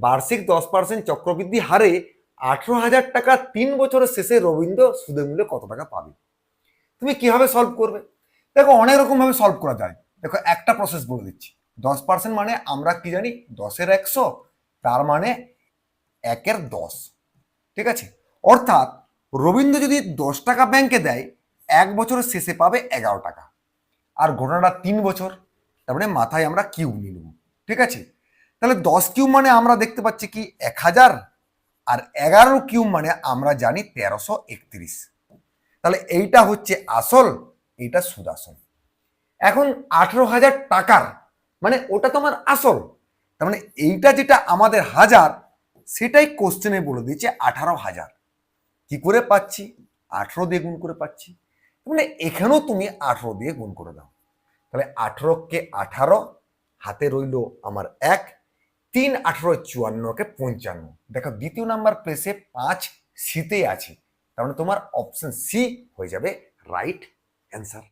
বার্ষিক দশ পার্সেন্ট চক্রবৃদ্ধি হারে আঠেরো হাজার টাকা তিন বছরের শেষে রবীন্দ্র সুদের মূল্যে কত টাকা পাবে? তুমি কীভাবে সলভ করবে? দেখো, অনেক রকম ভাবে সলভ করা যায়। দেখো, একটা প্রসেস বলে দিচ্ছি। দশ পার্সেন্ট মানে আমরা কি জানি? দশের একশো, তার মানে একের দশ। ঠিক আছে? অর্থাৎ রবীন্দ্র যদি দশ টাকা ব্যাংকে দেয়, এক বছরের শেষে পাবে এগারো টাকা। আর ঘটনাটা তিন বছর, তার মানে মাথায় আমরা কিউব নিয়ে নেব। ঠিক আছে? তাহলে দশ কিউব মানে আমরা দেখতে পাচ্ছি কি এক হাজার, আর এগারো কিউব মানে আমরা জানি তেরোশো একত্রিশ। তাহলে এইটা হচ্ছে আসল, এইটা সুদাসল। এখন আঠেরো হাজার টাকার মানে ওটা তোমার আসল, তার মানে এইটা যেটা আমাদের হাজার, সেটাই কোশ্চেনে বলে দিয়েছে আঠারো হাজার। কি করে পাচ্ছি? আঠেরো দিয়ে গুণ করে পাচ্ছি। মানে এখানেও তুমি আঠেরো দিয়ে গুণ করে দাও। তাহলে আঠেরোকে আঠারো, হাতে রইল আমার এক তিন আঠেরো চুয়ান্নকে পঞ্চান্ন। দেখো, দ্বিতীয় নাম্বার প্লেসে পাঁচ সিতে আছে। তার মানে তোমার অপশন সি হয়ে যাবে রাইট অ্যান্সার